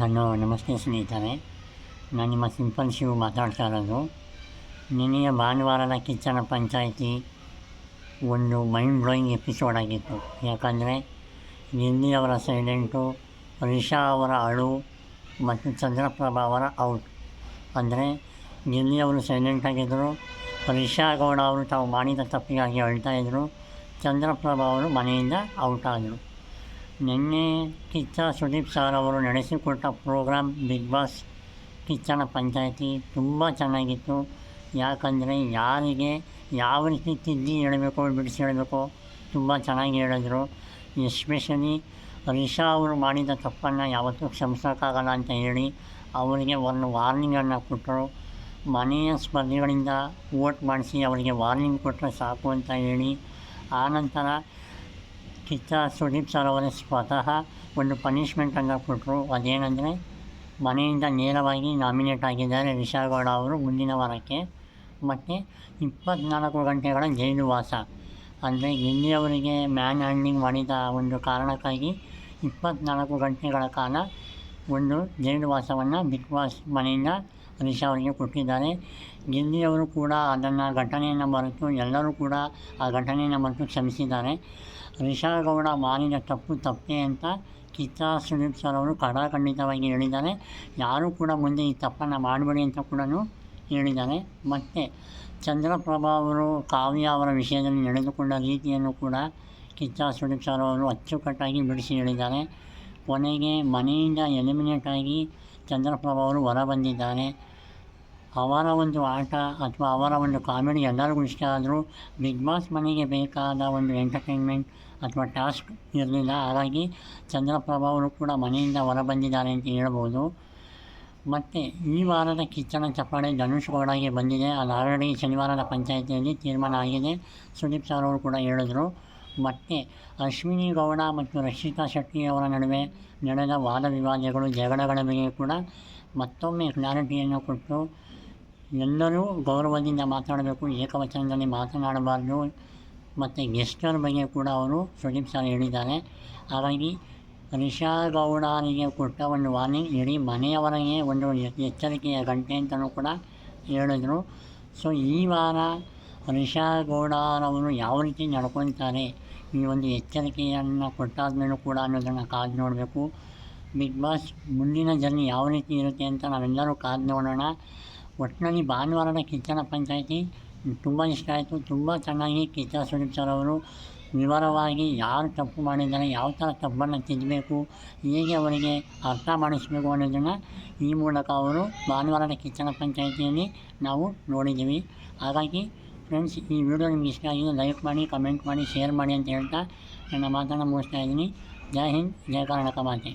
Hello ನಮಸ್ತೆ ಸ್ನೇಹಿತರೆ ನಾನು ನಿಮ್ಮ ಸಿಂಪಲ್ ಶಿವ್ ಮಾತಾಡ್ತಾ ಇರೋದು ನಿನ್ನೆಯ ಭಾನುವಾರದ ಕಿಚ್ಚನ ಪಂಚಾಯಿತಿ ಒಂದು ಮೈಂಡ್ ಬ್ಲೋಯಿಂಗ್ ಎಪಿಸೋಡ್ ಆಗಿತ್ತು. ಯಾಕಂದರೆ ಅವರ ಸೈಲೆಂಟು ರಿಷಾ ಅವರ ಅಳು ಮತ್ತು ಚಂದ್ರಪ್ರಭಾ ಅವರ ಔಟ್ ಅಂದರೆ ಅವರು ಸೈಲೆಂಟ್ ಆಗಿದ್ದರು ರಿಷಾ ಗೌಡ ಅವರು ತಾವು ಮಾಡಿದ ತಪ್ಪಿಗಾಗಿ ಅಳ್ತಾ ಇದ್ದರು ಚಂದ್ರಪ್ರಭಾ ಅವರು ಮನೆಯಿಂದ ಔಟ್ ಆದರು. ನಿನ್ನೆ ಕಿಚ್ಚ ಸುದೀಪ್ ಸರ್ ಅವರು ನಡೆಸಿಕೊಟ್ಟ ಪ್ರೋಗ್ರಾಮ್ ಬಿಗ್ ಬಾಸ್ ಕಿಚ್ಚನ ಪಂಚಾಯಿತಿ ತುಂಬ ಚೆನ್ನಾಗಿತ್ತು. ಯಾಕಂದರೆ ಯಾರಿಗೆ ಯಾವ ರೀತಿ ತಿದ್ದಿ ಹೇಳಬೇಕು, ಬಿಡಿಸಿ ಹೇಳಬೇಕು ತುಂಬ ಚೆನ್ನಾಗಿ ಹೇಳಿದರು. ಎಸ್ಪೆಷಲಿ ರಿಷಾ ಅವರು ಮಾಡಿದ ತಪ್ಪನ್ನು ಯಾವತ್ತೂ ಕ್ಷಮಿಸೋಕ್ಕಾಗಲ್ಲ ಅಂತ ಹೇಳಿ ಅವರಿಗೆ ಒಂದು ವಾರ್ನಿಂಗನ್ನು ಕೊಟ್ಟರು. ಮನೆಯ ಸ್ಪರ್ಧೆಗಳಿಂದ ವೋಟ್ ಮಾಡಿಸಿ ಅವರಿಗೆ ವಾರ್ನಿಂಗ್ ಕೊಟ್ಟರೆ ಸಾಕು ಅಂತ ಹೇಳಿ. ಆನಂತರ ಕಿಚ್ಚ ಸುದೀಪ್ ಸರ್ ಅವರೇ ಸ್ವತಃ ಒಂದು ಪನಿಷ್ಮೆಂಟನ್ನು ಕೊಟ್ಟರು. ಅದೇನೆಂದರೆ, ಮನೆಯಿಂದ ನೇರವಾಗಿ ನಾಮಿನೇಟ್ ಆಗಿದ್ದಾರೆ ರಿಷಾಗೌಡ ಅವರು ಮುಂದಿನ ವಾರಕ್ಕೆ. ಮತ್ತು ಇಪ್ಪತ್ತ್ನಾಲ್ಕು ಗಂಟೆಗಳ ಜೈಲು ವಾಸ. ಅಂದರೆ ಇಲ್ಲಿಯವರಿಗೆ ಮ್ಯಾನ್ ಹ್ಯಾಂಡ್ಲಿಂಗ್ ಮಾಡಿದ ಒಂದು ಕಾರಣಕ್ಕಾಗಿ ಇಪ್ಪತ್ತ್ನಾಲ್ಕು ಗಂಟೆಗಳ ಕಾಲ ಒಂದು ಜೈಲು ವಾಸವನ್ನು ಬಿಗ್ ಬಾಸ್ ಮನೆಯಿಂದ ರಿಷಾ ಅವರಿಗೆ ಕೊಟ್ಟಿದ್ದಾರೆ. ಗಿಲ್ಲಿಯವರು ಕೂಡ ಅದನ್ನು ಘಟನೆಯನ್ನು ಮರೆತು ಎಲ್ಲರೂ ಕೂಡ ಆ ಘಟನೆಯನ್ನು ಮರೆತು ಕ್ಷಮಿಸಿದ್ದಾರೆ. ರಿಷಾ ಗೌಡ ಮಾಡಿದ ತಪ್ಪು ತಪ್ಪೇ ಅಂತ ಚಿತ್ರ ಸುದೀಪ್ ಸರ್ ಅವರು ಕಡಾಖಂಡಿತವಾಗಿ ಹೇಳಿದ್ದಾರೆ. ಯಾರೂ ಕೂಡ ಮುಂದೆ ಈ ತಪ್ಪನ್ನು ಮಾಡಬೇಡಿ ಅಂತ ಕೂಡ ಹೇಳಿದ್ದಾರೆ. ಮತ್ತು ಚಂದ್ರಪ್ರಭಾ ಅವರು ಕಾವ್ಯ ಅವರ ವಿಷಯದಲ್ಲಿ ನಡೆದುಕೊಂಡ ರೀತಿಯನ್ನು ಕೂಡ ಕಿಚ್ಚ ಸುದೀಪ್ ಸರ್ ಅವರು ಅಚ್ಚುಕಟ್ಟಾಗಿ ಬಿಡಿಸಿ ಹೇಳಿದ್ದಾರೆ. ಕೊನೆಗೆ ಮನೆಯಿಂದ ಎಲಿಮಿನೇಟ್ ಆಗಿ ಚಂದ್ರಪ್ರಭಾ ಅವರು ಹೊರ ಬಂದಿದ್ದಾರೆ. ಅವರ ಒಂದು ಆಟ ಅಥವಾ ಅವರ ಒಂದು ಕಾಮಿಡಿ ಎಲ್ಲರಿಗೂ ಇಷ್ಟ ಆದರೂ ಬಿಗ್ ಬಾಸ್ ಮನೆಗೆ ಬೇಕಾದ ಒಂದು ಎಂಟರ್ಟೈನ್ಮೆಂಟ್ ಅಥವಾ ಟಾಸ್ಕ್ ಇರಲಿಲ್ಲ. ಹಾಗಾಗಿ ಚಂದ್ರಪ್ರಭಾ ಅವರು ಕೂಡ ಮನೆಯಿಂದ ಹೊರ ಬಂದಿದ್ದಾರೆ ಅಂತ ಹೇಳ್ಬೋದು. ಮತ್ತು ಈ ವಾರದ ಕಿಚ್ಚನ ಚಪ್ಪಾಳೆ ಧನುಷ್ ಗೌಡಗೆ ಬಂದಿದೆ. ಅದು ಆಲ್ರೆಡಿ ಶನಿವಾರದ ಪಂಚಾಯಿತಿಯಲ್ಲಿ ತೀರ್ಮಾನ ಆಗಿದೆ. ಸುದೀಪ್ ಸರ್ ಅವರು ಕೂಡ ಹೇಳಿದರು. ಮತ್ತು ಅಶ್ವಿನಿ ಗೌಡ ಮತ್ತು ರಕ್ಷಿತಾ ಶೆಟ್ಟಿ ಅವರ ನಡುವೆ ನಡೆದ ವಾದ ವಿವಾದಗಳು ಜಗಳಗಳ ಬಗ್ಗೆ ಕೂಡ ಮತ್ತೊಮ್ಮೆ ಕ್ಲಾರಿಟಿಯನ್ನು ಕೊಟ್ಟು ಎಲ್ಲರೂ ಗೌರವದಿಂದ ಮಾತಾಡಬೇಕು, ಏಕವಚನದಲ್ಲಿ ಮಾತನಾಡಬಾರ್ದು. ಮತ್ತು ಗೆಸ್ಟರ್ ಬಗ್ಗೆ ಕೂಡ ಅವರು ಸುದೀಪ್ ಸರ್ ಹೇಳಿದ್ದಾರೆ. ಹಾಗಾಗಿ ರಿಷಾ ಗೌಡರಿಗೆ ಕೊಟ್ಟ ಒಂದು ವಾರ್ನಿಂಗ್ ಇಡೀ ಮನೆಯವರಿಗೆ ಒಂದು ಎಚ್ಚರಿಕೆಯ ಗಂಟೆ ಅಂತಲೂ ಕೂಡ ಹೇಳಿದರು. ಸೊ ಈ ವಾರ ರಿಷಾ ಗೌಡರವರು ಯಾವ ರೀತಿ ನಡ್ಕೊತಾರೆ ಈ ಒಂದು ಎಚ್ಚರಿಕೆಯನ್ನು ಕೊಟ್ಟಾದ ಮೇಲೂ ಕೂಡ ಅನ್ನೋದನ್ನು ಕಾದು ನೋಡಬೇಕು. ಬಿಗ್ ಬಾಸ್ ಮುಂದಿನ ಜರ್ನಿ ಯಾವ ರೀತಿ ಇರುತ್ತೆ ಅಂತ ನಾವೆಲ್ಲರೂ ಕಾದು ನೋಡೋಣ. ಒಟ್ಟಿನಲ್ಲಿ ಭಾನುವಾರದ ಕಿಚ್ಚನ ಪಂಚಾಯಿತಿ ತುಂಬ ಇಷ್ಟ ಆಯಿತು. ತುಂಬ ಚೆನ್ನಾಗಿ ಕಿಚ್ಚ ಸುದೀಪ್ ಅವರು ವಿವರವಾಗಿ ಯಾರು ತಪ್ಪು ಮಾಡಿದ್ದಾರೆ, ಯಾವ ಥರ ತಪ್ಪನ್ನು ತಿದ್ದಬೇಕು ಹೇಗೆ ಅವರಿಗೆ ಅರ್ಥ ಮಾಡಿಸಬೇಕು ಅನ್ನೋದನ್ನು ಈ ಮೂಲಕ ಅವರು ಭಾನುವಾರದ ಕಿಚ್ಚನ ಪಂಚಾಯಿತಿಯಲ್ಲಿ ನಾವು ನೋಡಿದ್ದೀವಿ. ಹಾಗಾಗಿ ಫ್ರೆಂಡ್ಸ್ ಈ ವಿಡಿಯೋ ನಿಮ್ಗೆ ಇಷ್ಟ ಆಗಿದೆ ಲೈಕ್ ಮಾಡಿ ಕಮೆಂಟ್ ಮಾಡಿ ಶೇರ್ ಮಾಡಿ ಅಂತ ಹೇಳ್ತಾ ನನ್ನ ಮಾತನ್ನು ಮುಗಿಸ್ತಾ ಇದ್ದೀನಿ. ಜೈ ಹಿಂದ್ ಜಯ ಕರ್ನಾಟಕ ಮಾತೆ.